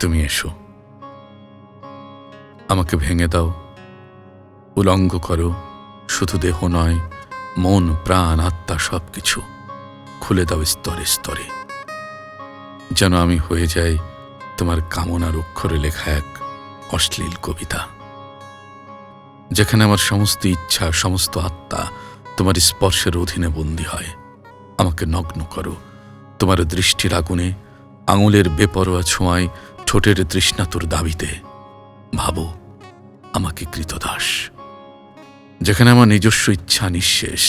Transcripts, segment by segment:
তুমি এসো। আমাকে ভেঙে দাও। উলঙ্গ করো। শুধু দেহ নয়, মন, প্রাণ, আত্মা সব কিছু খুলে দাও স্তরে স্তরে। যেন আমি হয়ে যাই তোমার কামনার অক্ষরে লেখা এক অশ্লীল কবিতা। যেখানে আমার সমস্ত ইচ্ছা, সমস্ত আত্মা তোমার স্পর্শের অধীনে বন্দী হয়। আমাকে নগ্ন করো। তোমার দৃষ্টির আগুনে আঙুলের বেপরোয়া ছোঁয়ায় ঠোঁটের তৃষ্ণাতুর দাবিতে, ভাবো, আমাকে কৃতদাস, যেখানে আমার নিজস্ব ইচ্ছা নিঃশেষ।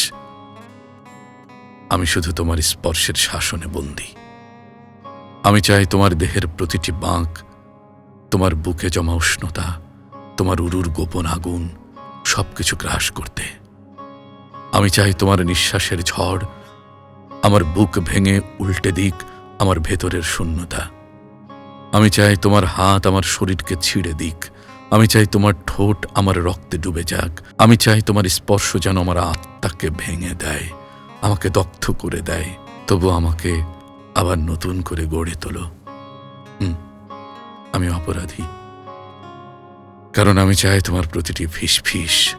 আমি শুধু তোমার স্পর্শের শাসনে বন্দী। আমি চাই তোমার দেহের প্রতিটি বাঁক, তোমার বুকে জমা উষ্ণতা, তোমার উরুর গোপন আগুন, সবকিছু গ্রাস করতে। আমি চাই তোমার নিঃশ্বাসের ঝড়, আমার বুক ভেঙে উল্টে দিক, আমার ভেতরের শূন্যতা। আমি চাই তোমার হাত আমার শরীরকে ছিঁড়ে দিক। আমি চাই তোমার ঠোঁট আমার রক্তে ডুবে যাক। আমি চাই তোমার স্পর্শ যেন আমার আত্মাকে ভেঙে দেয় আমাকে দগ্ধ করে দেয় তবু আমাকে আবার নতুন করে গড়ে তোলো। হুম, আমি অপরাধী। কারণ আমি চাই তোমার প্রতিটি ফিস ফিস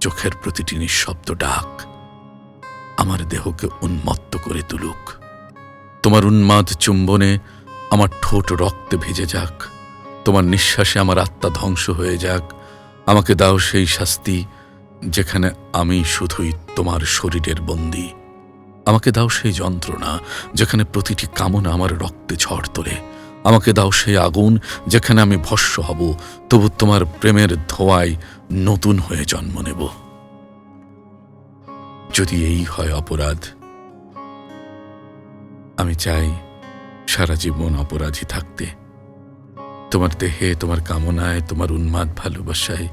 চোখের প্রতিটি নিঃশব্দ ডাক আমার দেহকে উন্মত্ত করে তুলুক। তোমার উন্মাদ চুম্বনে আমার ঠোঁট রক্তে ভেজে যাক। তোমার নিঃশ্বাসে আমার আত্মা ধ্বংস হয়ে যাক। আমাকে দাও সেই শাস্তি যেখানে আমি শুধুই তোমার শরীরের বন্দী। আমাকে দাও সেই যন্ত্রণা যেখানে প্রতিটি কামনা আমার রক্তে ঝড় তোলে। আমাকে দাও সেই আগুন যেখানে আমি ভস্য হব। তবু তোমার প্রেমের ধোয়ায় নতুন হয়ে জন্ম নেব। যদি এই হয় অপরাধ, আমি চাই সারা জীবন অপরাধী থাকতে। তোমার দেহে, তোমার কামনায়, তোমার উন্মাদ ভালোবাসায়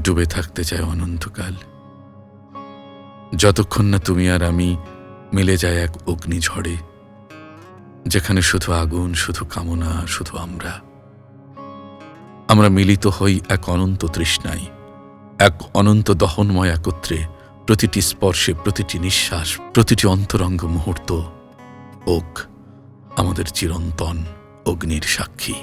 ডুবে থাকতে চায় অনন্তকাল। যতক্ষণ না তুমি আর আমি মিলে যায় এক অগ্নিঝড়ে, যেখানে শুধু আগুন, শুধু কামনা, শুধু আমরা। আমরা মিলিত হই এক অনন্ত তৃষ্ণায়, এক অনন্ত দহনময় একত্রে, প্রতিটি স্পর্শে, প্রতিটি নিঃশ্বাস, প্রতিটি অন্তরঙ্গ মুহূর্ত, ওক। আমাদের চিরন্তন অগ্নির সাক্ষী।